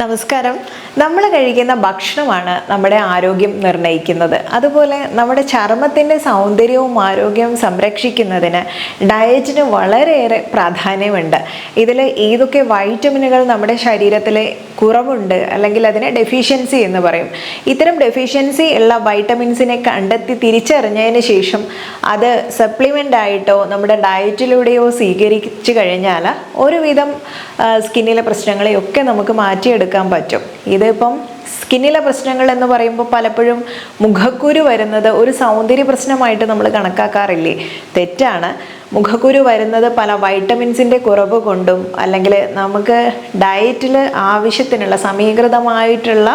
നമസ്കാരം. നമ്മൾ കഴിക്കുന്ന ഭക്ഷണമാണ് നമ്മുടെ ആരോഗ്യം നിർണയിക്കുന്നത്. അതുപോലെ നമ്മുടെ ചർമ്മത്തിന്റെ സൗന്ദര്യവും ആരോഗ്യവും സംരക്ഷിക്കുന്നതിന് ഡയറ്റിന് വളരെയേറെ പ്രാധാന്യമുണ്ട്. ഇതിൽ ഏതൊക്കെ വൈറ്റമിനുകൾ നമ്മുടെ ശരീരത്തിൽ കുറവുണ്ട് അല്ലെങ്കിൽ അതിനെ ഡെഫിഷ്യൻസി എന്ന് പറയും. ഇത്തരം ഡെഫിഷ്യൻസി ഉള്ള വൈറ്റമിൻസിനെ കണ്ടെത്തി തിരിച്ചറിഞ്ഞതിന് ശേഷം അത് സപ്ലിമെന്റ് ആയിട്ടോ നമ്മുടെ ഡയറ്റിലൂടെയോ സ്വീകരിച്ചു കഴിഞ്ഞാൽ ഒരുവിധം സ്കിന്നിലെ പ്രശ്നങ്ങളെയൊക്കെ നമുക്ക് മാറ്റിയെടുക്കാൻ പറ്റും. ഇതിപ്പം സ്കിന്നിലെ പ്രശ്നങ്ങൾ എന്ന് പറയുമ്പോൾ പലപ്പോഴും മുഖക്കുരു വരുന്നത് ഒരു സൗന്ദര്യ പ്രശ്നമായിട്ട് നമ്മൾ കണക്കാക്കാറില്ലേ? തെറ്റാണ്. മുഖക്കുരു വരുന്നത് പല വൈറ്റമിൻസിന്റെ കുറവ് കൊണ്ടും അല്ലെങ്കിൽ നമുക്ക് ഡയറ്റിൽ ആവശ്യത്തിനുള്ള സമീകൃതമായിട്ടുള്ള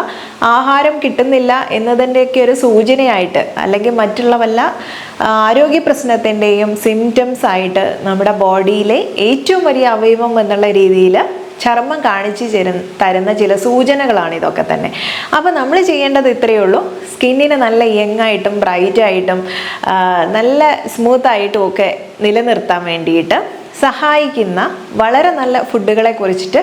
ആഹാരം കിട്ടുന്നില്ല എന്നതിന്റെയൊക്കെ ഒരു സൂചനയായിട്ട് അല്ലെങ്കിൽ മറ്റുള്ള വല്ല ആരോഗ്യ പ്രശ്നത്തിന്റെയും സിംറ്റംസ് ആയിട്ട് നമ്മുടെ ബോഡിയിലെ ഏറ്റവും വലിയ അവയവം എന്നുള്ള രീതിയിൽ ചർമ്മം കാണിച്ചു തരുന്ന തരുന്ന ചില സൂചനകളാണ് ഇതൊക്കെ തന്നെ. അപ്പോൾ നമ്മൾ ചെയ്യേണ്ടത് ഇത്രയേ ഉള്ളൂ. സ്കിന്നിന് നല്ല യങ്ങായിട്ടും ബ്രൈറ്റായിട്ടും നല്ല സ്മൂത്തായിട്ടും ഒക്കെ നിലനിർത്താൻ വേണ്ടിയിട്ട് സഹായിക്കുന്ന വളരെ നല്ല ഫുഡുകളെ കുറിച്ചിട്ട്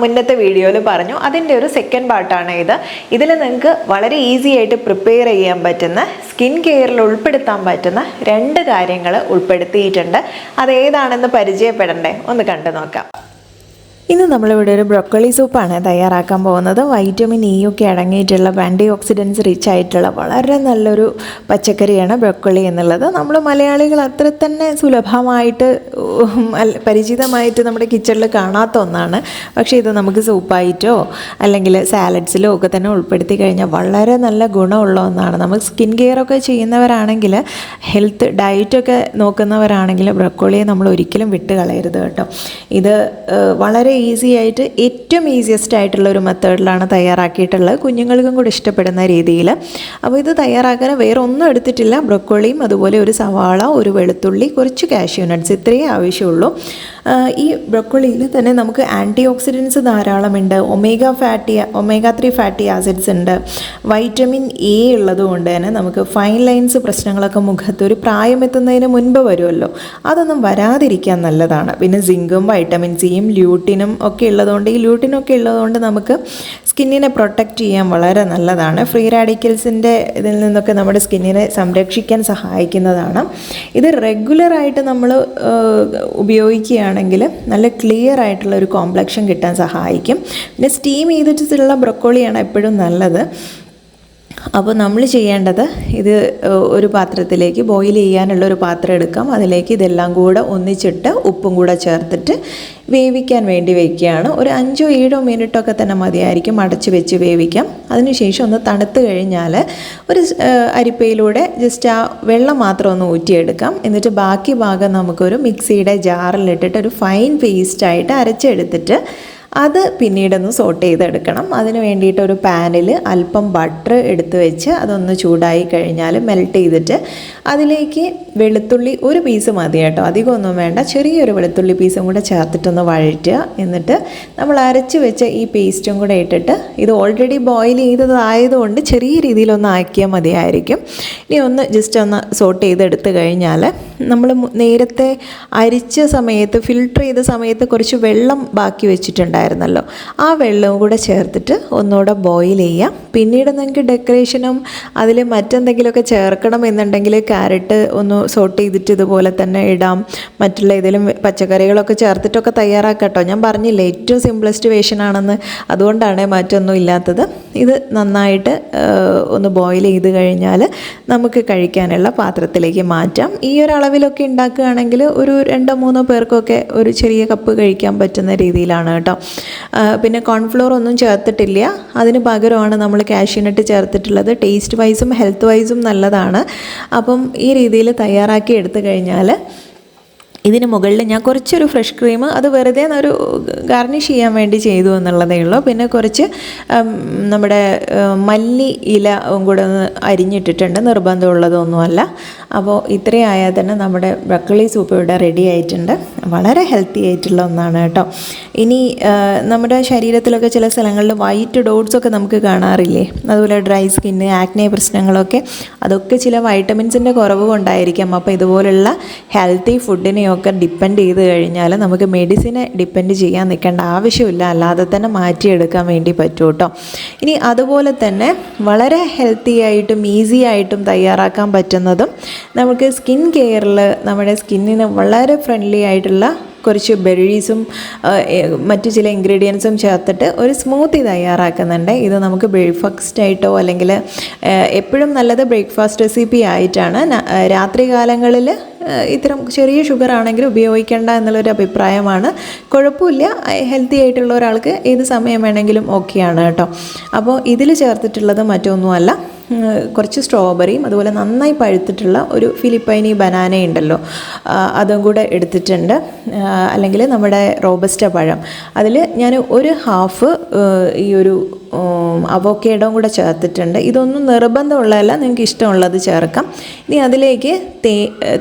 മുന്നത്തെ വീഡിയോയിൽ പറഞ്ഞു. അതിന്റെ ഒരു സെക്കൻഡ് പാർട്ടാണ് ഇത്. ഇതിൽ നിങ്ങൾക്ക് വളരെ ഈസി ആയിട്ട് പ്രിപ്പയർ ചെയ്യാൻ പറ്റുന്ന സ്കിൻ കെയറിൽ ഉൾപ്പെടുത്താൻ പറ്റുന്ന രണ്ട് കാര്യങ്ങൾ ഉൾപ്പെടുത്തിയിട്ടുണ്ട്. അത് ഏതാണെന്ന് പരിചയപ്പെടണ്ടേ? ഒന്ന് കണ്ടു നോക്കാം. ഇന്ന് നമ്മളിവിടെ ഒരു ബ്രൊക്കോളി സൂപ്പാണ് തയ്യാറാക്കാൻ പോകുന്നത്. വൈറ്റമിൻ ഇ ഒക്കെ അടങ്ങിയിട്ടുള്ള ആന്റി ഓക്സിഡൻസ് റിച്ച് ആയിട്ടുള്ള വളരെ നല്ലൊരു പച്ചക്കറിയാണ് ബ്രൊക്കോളി എന്നുള്ളത്. നമ്മൾ മലയാളികൾ അത്ര തന്നെ സുലഭമായിട്ട് പരിചിതമായിട്ട് നമ്മുടെ കിച്ചണിൽ കാണാത്ത ഒന്നാണ്. പക്ഷേ ഇത് നമുക്ക് സൂപ്പായിട്ടോ അല്ലെങ്കിൽ സാലഡ്സിലോ ഒക്കെ തന്നെ ഉൾപ്പെടുത്തി കഴിഞ്ഞാൽ വളരെ നല്ല ഗുണമുള്ള ഒന്നാണ്. നമുക്ക് സ്കിൻ കെയർ ഒക്കെ ചെയ്യുന്നവരാണെങ്കിൽ ഹെൽത്ത് ഡയറ്റൊക്കെ നോക്കുന്നവരാണെങ്കിൽ ബ്രൊക്കോളിയെ നമ്മൾ ഒരിക്കലും വിട്ട് കളയരുത് കേട്ടോ. ഇത് ഏഹ്, വളരെ ഈസി ആയിട്ട് ഏറ്റവും ഈസിയസ്റ്റ് ആയിട്ടുള്ള ഒരു മെത്തേഡിലാണ് തയ്യാറാക്കിയിട്ടുള്ളത്. കുഞ്ഞുങ്ങൾക്കും കൂടി ഇഷ്ടപ്പെടുന്ന രീതിയിൽ. അപ്പോൾ ഇത് തയ്യാറാക്കാൻ വേറെ ഒന്നും എടുത്തിട്ടില്ല. ബ്രൊക്കോളിയും അതുപോലെ ഒരു സവാള ഒരു വെളുത്തുള്ളി കുറച്ച് കാഷ്യൂ നട്ട്സ് ഇത്രയേ ആവശ്യമുള്ളൂ. ഈ ബ്രൊക്കോളിയിൽ തന്നെ നമുക്ക് ആന്റി ഓക്സിഡൻസ് ധാരാളമുണ്ട്. Omega fatty omega three fatty acids ഉണ്ട്. വൈറ്റമിൻ എ ഉള്ളതുകൊണ്ട് തന്നെ നമുക്ക് ഫൈൻ ലൈൻസ് പ്രശ്നങ്ങളൊക്കെ മുഖത്ത് ഒരു പ്രായമെത്തുന്നതിന് മുൻപ് വരുമല്ലോ. അതൊന്നും വരാതിരിക്കാൻ നല്ലതാണ്. പിന്നെ സിങ്കും വൈറ്റമിൻ സിയും ല്യൂട്ടിനും ഒക്കെ ഉള്ളതുകൊണ്ട് ഈ ല്യൂട്ടിനൊക്കെ ഉള്ളതുകൊണ്ട് നമുക്ക് സ്കിന്നിനെ പ്രൊട്ടക്റ്റ് ചെയ്യാൻ വളരെ നല്ലതാണ്. ഫ്രീ റാഡിക്കൽസിന്റെ ഇതിൽ നിന്നൊക്കെ നമ്മുടെ സ്കിന്നിനെ സംരക്ഷിക്കാൻ സഹായിക്കുന്നതാണ്. ഇത് റെഗുലറായിട്ട് നമ്മൾ ഉപയോഗിക്കുകയാണെങ്കിൽ നല്ല ക്ലിയർ ആയിട്ടുള്ള ഒരു കോംപ്ലക്ഷൻ കിട്ടാൻ സഹായിക്കും. പിന്നെ സ്റ്റീം ചെയ്തിട്ടുള്ള ബ്രൊക്കോളിയാണ് എപ്പോഴും നല്ലത്. അപ്പോൾ നമ്മൾ ചെയ്യേണ്ടത് ഇത് ഒരു പാത്രത്തിലേക്ക് ബോയിൽ ചെയ്യാനുള്ള ഒരു പാത്രം എടുക്കാം. അതിലേക്ക് ഇതെല്ലാം കൂടെ ഒന്നിച്ചിട്ട് ഉപ്പും കൂടെ ചേർത്തിട്ട് വേവിക്കാൻ വേണ്ടി വയ്ക്കുകയാണ് ഒരു അഞ്ചോ ഏഴോ മിനിറ്റൊക്കെ തന്നെ മതിയായിരിക്കും അടച്ച് വെച്ച് വേവിക്കാം. അതിനുശേഷം ഒന്ന് തണുത്ത് കഴിഞ്ഞാൽ ഒരു അരിപ്പയിലൂടെ ജസ്റ്റ് ആ വെള്ളം മാത്രം ഒന്ന് ഊറ്റിയെടുക്കാം. എന്നിട്ട് ബാക്കി ഭാഗം നമുക്കൊരു മിക്സിയുടെ ജാറിലിട്ടിട്ട് ഒരു ഫൈൻ പേസ്റ്റായിട്ട് അരച്ചെടുത്തിട്ട് അത് പിന്നീടൊന്ന് സോട്ട് ചെയ്തെടുക്കണം. അതിന് വേണ്ടിയിട്ട് ഒരു പാനിൽ അല്പം ബട്ടർ എടുത്ത് വെച്ച് അതൊന്ന് ചൂടായി കഴിഞ്ഞാൽ മെൽറ്റ് ചെയ്തിട്ട് അതിലേക്ക് വെളുത്തുള്ളി ഒരു പീസ് മതി കേട്ടോ. അധികമൊന്നും വേണ്ട. ചെറിയൊരു വെളുത്തുള്ളി പീസും കൂടെ ചേർത്തിട്ടൊന്ന് വഴറ്റുക. എന്നിട്ട് നമ്മൾ അരച്ച് വെച്ച ഈ പേസ്റ്റും കൂടെ ഇട്ടിട്ട് ഇത് ഓൾറെഡി ബോയിൽ ചെയ്തതായതുകൊണ്ട് ചെറിയ രീതിയിലൊന്ന് ആക്കിയാൽ മതിയായിരിക്കും. ഇനി ഒന്ന് ജസ്റ്റ് ഒന്ന് സോട്ട് ചെയ്തെടുത്ത് കഴിഞ്ഞാൽ നമ്മൾ നേരത്തെ അരിച്ച സമയത്ത് ഫിൽട്ടർ ചെയ്ത സമയത്ത് കുറച്ച് വെള്ളം ബാക്കി വെച്ചിട്ടുണ്ടായിരുന്നല്ലോ. ആ വെള്ളവും കൂടെ ചേർത്തിട്ട് ഒന്നുകൂടെ ബോയിൽ ചെയ്യാം. പിന്നീട് നിങ്ങൾക്ക് ഡെക്കറേഷനും അതിൽ മറ്റെന്തെങ്കിലുമൊക്കെ ചേർക്കണം എന്നുണ്ടെങ്കിൽ ക്യാരറ്റ് ഒന്ന് സോട്ട് ചെയ്തിട്ട് ഇതുപോലെ തന്നെ ഇടാം. മറ്റുള്ള ഏതെങ്കിലും പച്ചക്കറികളൊക്കെ ചേർത്തിട്ടൊക്കെ തയ്യാറാക്കട്ടോ. ഞാൻ പറഞ്ഞില്ലേ ഏറ്റവും സിംപ്ലസ്റ്റ് വേഷനാണെന്ന് അതുകൊണ്ടാണ് മറ്റൊന്നും ഇല്ലാത്തത്. ഇത് നന്നായിട്ട് ഒന്ന് ബോയിൽ ചെയ്ത് കഴിഞ്ഞാൽ നമുക്ക് കഴിക്കാനുള്ള പാത്രത്തിലേക്ക് മാറ്റാം. ഈ ഒരു അളവിലൊക്കെ ഉണ്ടാക്കുകയാണെങ്കിൽ ഒരു രണ്ടോ മൂന്നോ പേർക്കൊക്കെ ഒരു ചെറിയ കപ്പ് കഴിക്കാൻ പറ്റുന്ന രീതിയിലാണ് കേട്ടോ. പിന്നെ കോൺഫ്ലോർ ഒന്നും ചേർത്തിട്ടില്ല. അതിന് പകരമാണ് നമ്മൾ കാഷ്യൂനട്ട് ചേർത്തിട്ടുള്ളത്. ടേസ്റ്റ് വൈസും ഹെൽത്ത് വൈസും നല്ലതാണ്. അപ്പം ഈ രീതിയിൽ തയ്യാറാക്കി എടുത്തു കഴിഞ്ഞാൽ ഇതിന് മുകളിൽ ഞാൻ കുറച്ചൊരു ഫ്രഷ് ക്രീം അത് വെറുതെ ഒരു ഗാർണിഷ് ചെയ്യാൻ വേണ്ടി ചെയ്തു എന്നുള്ളതേ ഉള്ളൂ. പിന്നെ കുറച്ച് നമ്മുടെ മല്ലി ഇല കൂടെ ഒന്ന് അരിഞ്ഞിട്ടിട്ടുണ്ട്. നിർബന്ധമുള്ളതൊന്നുമല്ല. അപ്പോൾ ഇത്രയായാൽ തന്നെ നമ്മുടെ ബ്രക്കളി സൂപ്പ് ഇവിടെ റെഡി ആയിട്ടുണ്ട്. വളരെ ഹെൽത്തി ആയിട്ടുള്ള ഒന്നാണ് കേട്ടോ. ഇനി നമ്മുടെ ശരീരത്തിലൊക്കെ ചില സ്ഥലങ്ങളിൽ വൈറ്റ് ഡോട്ട്സ് ഒക്കെ നമുക്ക് കാണാറില്ലേ? അതുപോലെ ഡ്രൈ സ്കിന്ന് ആക്നെ പ്രശ്നങ്ങളൊക്കെ. അതൊക്കെ ചില വൈറ്റമിൻസിന്റെ കുറവ് കൊണ്ടായിരിക്കാം അപ്പോൾ ഇതുപോലുള്ള ഹെൽത്തി ഫുഡിനെയൊക്കെ ഡിപ്പെൻഡ് ചെയ്ത് കഴിഞ്ഞാൽ നമുക്ക് മെഡിസിനെ ഡിപ്പെൻഡ് ചെയ്യാൻ നിൽക്കേണ്ട ആവശ്യമില്ല. അല്ലാതെ തന്നെ മാറ്റിയെടുക്കാൻ വേണ്ടി പറ്റും കേട്ടോ. ഇനി അതുപോലെ തന്നെ വളരെ ഹെൽത്തി ആയിട്ടും ഈസി ആയിട്ടും തയ്യാറാക്കാൻ പറ്റുന്നതും നമുക്ക് സ്കിൻ കെയറിൽ നമ്മുടെ സ്കിന്നിന് വളരെ ഫ്രണ്ട്ലി ആയിട്ടുള്ള കുറച്ച് ബെറീസും മറ്റു ചില ഇൻഗ്രീഡിയൻസും ചേർത്തിട്ട് ഒരു സ്മൂത്തി തയ്യാറാക്കുന്നുണ്ട്. ഇത് നമുക്ക് ബ്രേക്ക്ഫാസ്റ്റ് ആയിട്ടോ അല്ലെങ്കിൽ എപ്പോഴും നല്ലത് ബ്രേക്ക്ഫാസ്റ്റ് റെസിപ്പി ആയിട്ടാണ്. രാത്രി കാലങ്ങളിൽ ഇത്തരം ചെറിയ ഷുഗർ ആണെങ്കിലും ഉപയോഗിക്കേണ്ട എന്നുള്ളൊരു അഭിപ്രായമാണ്. കുഴപ്പമില്ല. ഹെൽത്തി ആയിട്ടുള്ള ഒരാൾക്ക് ഏത് സമയം വേണമെങ്കിലും ഓക്കെയാണ് കേട്ടോ. അപ്പോൾ ഇതിൽ ചേർത്തിട്ടുള്ളത് മറ്റൊന്നുമല്ല. കുറച്ച് സ്ട്രോബെറിയും അതുപോലെ നന്നായി പഴുത്തിട്ടുള്ള ഒരു ഫിലിപ്പൈനി ബനാന ഉണ്ടല്ലോ അതും കൂടെ എടുത്തിട്ടുണ്ട്. അല്ലെങ്കിൽ നമ്മുടെ റോബസ്റ്റ പഴം. അതിൽ ഞാൻ ഒരു ഹാഫ് ഈ ഒരു അവോക്കേഡോയും കൂടെ ചേർത്തിട്ടുണ്ട്. ഇതൊന്നും നിർബന്ധമുള്ളതല്ല നിങ്ങൾക്ക് ഇഷ്ടമുള്ളത് ചേർക്കാം. ഇനി അതിലേക്ക് തേ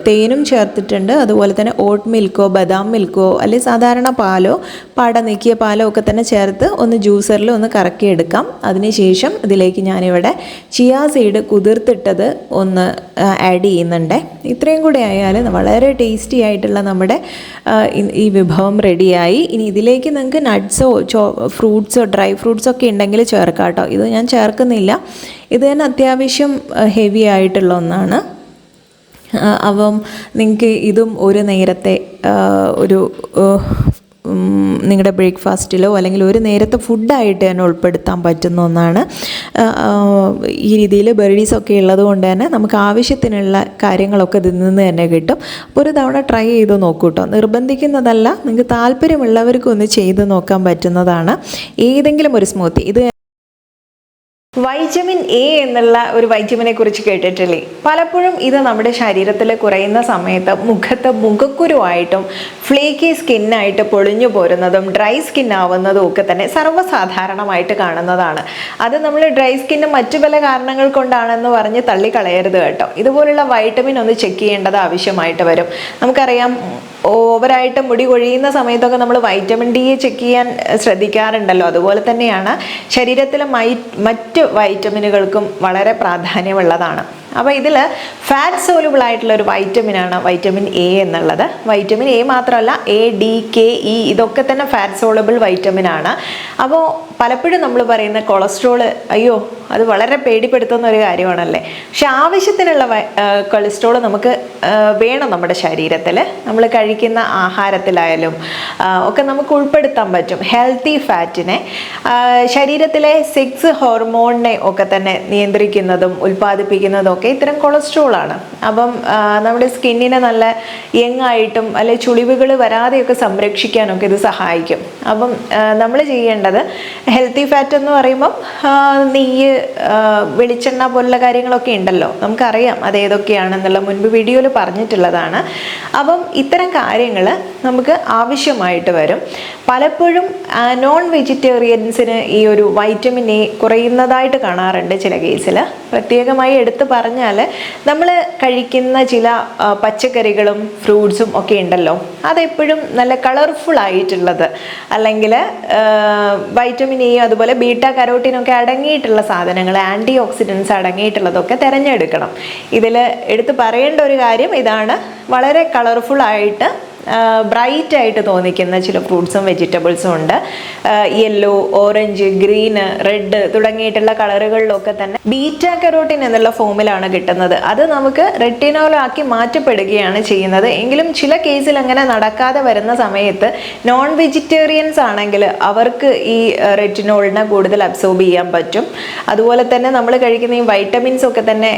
തേനും ചേർത്തിട്ടുണ്ട്. അതുപോലെ തന്നെ ഓട്ട് മിൽക്കോ ബദാം മിൽക്കോ അല്ലെങ്കിൽ സാധാരണ പാലോ പാട നീക്കിയ പാലോ ഒക്കെ തന്നെ ചേർത്ത് ഒന്ന് ജ്യൂസറിൽ ഒന്ന് കറക്കിയെടുക്കാം. അതിനുശേഷം ഇതിലേക്ക് ഞാനിവിടെ ചിയാ സീഡ് കുതിർത്തിട്ടത് ഒന്ന് ആഡ് ചെയ്യുന്നുണ്ട്. ഇത്രയും കൂടെ ആയാൽ വളരെ ടേസ്റ്റി ആയിട്ടുള്ള നമ്മുടെ ഈ വിഭവം റെഡിയായി ഇനി ഇതിലേക്ക് നിങ്ങൾക്ക് നട്ട്സോ ചോ ഫ്രൂട്ട്സോ ഡ്രൈ ഫ്രൂട്ട്സോ ഒക്കെ ഉണ്ടെങ്കിൽ ചേർക്കാം കേട്ടോ. ഇത് ഞാൻ ചേർക്കുന്നില്ല. ഇത് തന്നെ അത്യാവശ്യം ഹെവി ആയിട്ടുള്ള ഒന്നാണ്. അപ്പം നിങ്ങൾക്ക് ഇതും ഒരു നേരത്തെ ഒരു നിങ്ങളുടെ ബ്രേക്ക്ഫാസ്റ്റിലോ അല്ലെങ്കിൽ ഒരു നേരത്തെ ഫുഡായിട്ട് തന്നെ ഉൾപ്പെടുത്താൻ പറ്റുന്ന ഒന്നാണ്. ഈ രീതിയിൽ ബെറീസൊക്കെ ഉള്ളത് കൊണ്ട് തന്നെ നമുക്ക് ആവശ്യത്തിനുള്ള കാര്യങ്ങളൊക്കെ ഇതിൽ നിന്ന് തന്നെ കിട്ടും. അപ്പോൾ ഒരു തവണ ട്രൈ ചെയ്ത് നോക്കൂ കേട്ടോ നിർബന്ധിക്കുന്നതല്ല നിങ്ങൾക്ക് താല്പര്യമുള്ളവർക്കൊന്ന് ചെയ്ത് നോക്കാൻ പറ്റുന്നതാണ്. ഏതെങ്കിലും ഒരു സ്മൂത്തി ഇത് വൈറ്റമിൻ എ എന്നുള്ള ഒരു വൈറ്റമിനെ കുറിച്ച് കേട്ടിട്ടില്ലേ? പലപ്പോഴും ഇത് നമ്മുടെ ശരീരത്തിൽ കുറയുന്ന സമയത്ത് മുഖത്ത് മുഖക്കുരുവായിട്ടും ഫ്ലേക്കി സ്കിന്നായിട്ട് പൊളിഞ്ഞു പോരുന്നതും ഡ്രൈ സ്കിൻ ആവുന്നതും ഒക്കെ തന്നെ സർവസാധാരണമായിട്ട് കാണുന്നതാണ്. അത് നമ്മൾ ഡ്രൈ സ്കിന്ന് മറ്റു പല കാരണങ്ങൾ കൊണ്ടാണെന്ന് പറഞ്ഞ് തള്ളിക്കളയരുത് കേട്ടോ. ഇതുപോലുള്ള വൈറ്റമിൻ ഒന്ന് ചെക്ക് ചെയ്യേണ്ടത് ആവശ്യമായിട്ട് വരും. നമുക്കറിയാം ഓവറായിട്ട് മുടി കൊഴിയുന്ന സമയത്തൊക്കെ നമ്മൾ വൈറ്റമിൻ ഡിയെ ചെക്ക് ചെയ്യാൻ ശ്രദ്ധിക്കാറുണ്ടല്ലോ. അതുപോലെ തന്നെയാണ് ശരീരത്തിലെ മൈ മറ്റ് വൈറ്റമിനുകൾക്കും വളരെ പ്രാധാന്യമുള്ളതാണ്. അപ്പോൾ ഇതിൽ ഫാറ്റ് സോലുബിൾ ആയിട്ടുള്ള ഒരു വൈറ്റമിനാണ് വൈറ്റമിൻ എ എന്നുള്ളത്. വൈറ്റമിൻ എ മാത്രമല്ല എ ഡി കെ ഇ ഇതൊക്കെ തന്നെ ഫാറ്റ് സോളബിൾ വൈറ്റമിൻ ആണ്. അപ്പോൾ പലപ്പോഴും നമ്മൾ പറയുന്ന കൊളസ്ട്രോൾ അയ്യോ അത് വളരെ പേടിപ്പെടുത്തുന്ന ഒരു കാര്യമാണല്ലേ? പക്ഷെ ആവശ്യത്തിനുള്ള കൊളസ്ട്രോൾ നമുക്ക് വേണം നമ്മുടെ ശരീരത്തിൽ നമ്മൾ കഴിക്കുന്ന ആഹാരത്തിലായാലും ഒക്കെ നമുക്ക് ഉൾപ്പെടുത്താൻ പറ്റും. ഹെൽത്തി ഫാറ്റിനെ ശരീരത്തിലെ സെക്സ് ഹോർമോണിനെ ഒക്കെ തന്നെ നിയന്ത്രിക്കുന്നതും ഉൽപ്പാദിപ്പിക്കുന്നതും ഒക്കെ ഇത്തരം കൊളസ്ട്രോൾ ആണ്. അപ്പം നമ്മുടെ സ്കിന്നിനെ നല്ല യങ്ങായിട്ടും അല്ലെ ചുളിവുകൾ വരാതെയൊക്കെ സംരക്ഷിക്കാനൊക്കെ ഇത് സഹായിക്കും. അപ്പം നമ്മൾ ചെയ്യേണ്ടത് ഹെൽത്തി ഫാറ്റ് എന്ന് പറയുമ്പം നെയ്യ് വെളിച്ചെണ്ണ പോലുള്ള കാര്യങ്ങളൊക്കെ ഉണ്ടല്ലോ നമുക്കറിയാം അത് ഏതൊക്കെയാണെന്നുള്ള മുൻപ് വീഡിയോയിൽ പറഞ്ഞിട്ടുള്ളതാണ്. അപ്പം ഇത്തരം കാര്യങ്ങൾ നമുക്ക് ആവശ്യമായിട്ട് വരും. പലപ്പോഴും നോൺ വെജിറ്റേറിയൻസിന് ഈ ഒരു വൈറ്റമിൻ എ കുറയുന്നതായിട്ട് കാണാറുണ്ട് ചില കേസിൽ പ്രത്യേകമായി എടുത്തു പറഞ്ഞാൽ നമ്മൾ കഴിക്കുന്ന ചില പച്ചക്കറികളും ഫ്രൂട്ട്സും ഒക്കെ ഉണ്ടല്ലോ. അതെപ്പോഴും നല്ല കളർഫുൾ ആയിട്ടുള്ളത്. അല്ലെങ്കിൽ വൈറ്റമിൻ എ അതുപോലെ ബീറ്റ കരോട്ടിനൊക്കെ അടങ്ങിയിട്ടുള്ള സാധനങ്ങൾ ആന്റി ഓക്സിഡൻസ് അടങ്ങിയിട്ടുള്ളതൊക്കെ തിരഞ്ഞെടുക്കണം. ഇതിൽ എടുത്ത് പറയേണ്ട ഒരു കാര്യം ഇതാണ്. വളരെ കളർഫുൾ ആയിട്ട് ബ്രൈറ്റ് ആയിട്ട് തോന്നിക്കുന്ന ചില ഫ്രൂട്ട്സും വെജിറ്റബിൾസും ഉണ്ട്. യെല്ലോ ഓറഞ്ച് ഗ്രീന് റെഡ് തുടങ്ങിയിട്ടുള്ള കളറുകളിലൊക്കെ തന്നെ ബീറ്റ കരോട്ടിൻ എന്നുള്ള ഫോമിലാണ് കിട്ടുന്നത്. അത് നമുക്ക് റെറ്റിനോളാക്കി മാറ്റപ്പെടുകയാണ് ചെയ്യുന്നത്. എങ്കിലും ചില കേസിൽ അങ്ങനെ നടക്കാതെ വരുന്ന സമയത്ത് നോൺ വെജിറ്റേറിയൻസ് ആണെങ്കിൽ അവർക്ക് ഈ റെറ്റിനോളിനെ കൂടുതൽ അബ്സോർബ് ചെയ്യാൻ പറ്റും. അതുപോലെ തന്നെ നമ്മൾ കഴിക്കുന്ന ഈ വൈറ്റമിൻസ് ഒക്കെ തന്നെ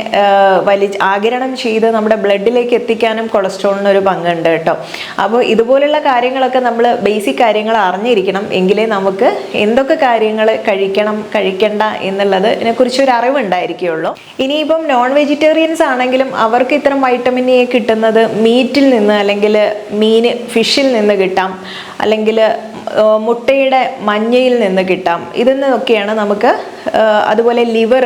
വലി ആഗിരണം ചെയ്ത് നമ്മുടെ ബ്ലഡിലേക്ക് എത്തിക്കാനും കൊളസ്ട്രോളിന് ഒരു പങ്കുണ്ട് കേട്ടോ. അപ്പോൾ ഇതുപോലുള്ള കാര്യങ്ങളൊക്കെ നമ്മൾ ബേസിക് കാര്യങ്ങൾ അറിഞ്ഞിരിക്കണം. എങ്കിലേ നമുക്ക് എന്തൊക്കെ കാര്യങ്ങൾ കഴിക്കണം കഴിക്കണ്ട എന്നുള്ളത് ഇതിനെക്കുറിച്ച് ഒരു അറിവുണ്ടായിരിക്കുകയുള്ളൂ ഇനിയിപ്പം നോൺ വെജിറ്റേറിയൻസ് ആണെങ്കിലും അവർക്ക് ഇത്തരം വൈറ്റമിൻ എ കിട്ടുന്നത് മീറ്റിൽ നിന്ന് അല്ലെങ്കിൽ മീൻ ഫിഷിൽ നിന്ന് കിട്ടാം. അല്ലെങ്കിൽ മുട്ടയുടെ മഞ്ഞയിൽ നിന്ന് കിട്ടാം. ഇതിൽ നിന്നൊക്കെയാണ് നമുക്ക് അതുപോലെ ലിവർ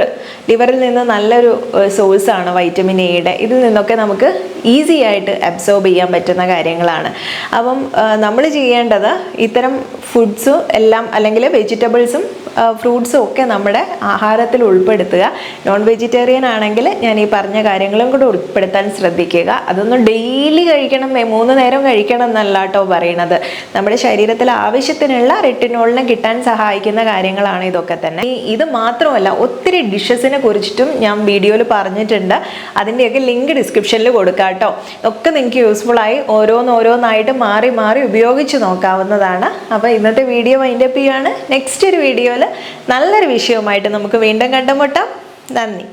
ലിവറിൽ നിന്ന് നല്ലൊരു സോഴ്സാണ് വൈറ്റമിൻ എയുടെ ഇതിൽ നിന്നൊക്കെ നമുക്ക് ഈസി ആയിട്ട് അബ്സോർബ് ചെയ്യാൻ പറ്റുന്ന കാര്യങ്ങളാണ്. അപ്പം നമ്മൾ ചെയ്യേണ്ടത് ഇത്തരം ഫുഡ്സും എല്ലാം അല്ലെങ്കിൽ വെജിറ്റബിൾസും ഫ്രൂട്ട്സും ഒക്കെ നമ്മുടെ ആഹാരത്തിൽ ഉൾപ്പെടുത്തുക. നോൺ വെജിറ്റേറിയൻ ആണെങ്കിൽ ഞാൻ ഈ പറഞ്ഞ കാര്യങ്ങളും കൂടെ ഉൾപ്പെടുത്താൻ ശ്രദ്ധിക്കുക. അതൊന്നും ഡെയിലി കഴിക്കണം മൂന്ന് നേരം കഴിക്കണം എന്നല്ല കേട്ടോ പറയണത്. നമ്മുടെ ശരീരത്തിൽ ആവശ്യത്തിനുള്ള റെറ്റിനോളിനെ കിട്ടാൻ സഹായിക്കുന്ന കാര്യങ്ങളാണ് ഇതൊക്കെ തന്നെ. ഇത് മാത്രമല്ല ഒത്തിരി ഡിഷസിനെ കുറിച്ചിട്ടും ഞാൻ വീഡിയോയിൽ പറഞ്ഞിട്ടുണ്ട്. അതിന്റെയൊക്കെ ലിങ്ക് ഡിസ്ക്രിപ്ഷനിൽ കൊടുക്കാം കേട്ടോ. ഒക്കെ നിങ്ങൾക്ക് യൂസ്ഫുൾ ആയി ഓരോന്നോരോന്നായിട്ട് മാറി മാറി ഉപയോഗിച്ച് നോക്കാവുന്നതാണ്. അപ്പോൾ ഇന്നത്തെ വീഡിയോ മൈൻഡപ്പ് ചെയ്യുകയാണ് നെക്സ്റ്റ് ഒരു വീഡിയോയിൽ നല്ലൊരു വിഷയവുമായിട്ട് നമുക്ക് വീണ്ടും കണ്ടുമുട്ടാം. നന്ദി.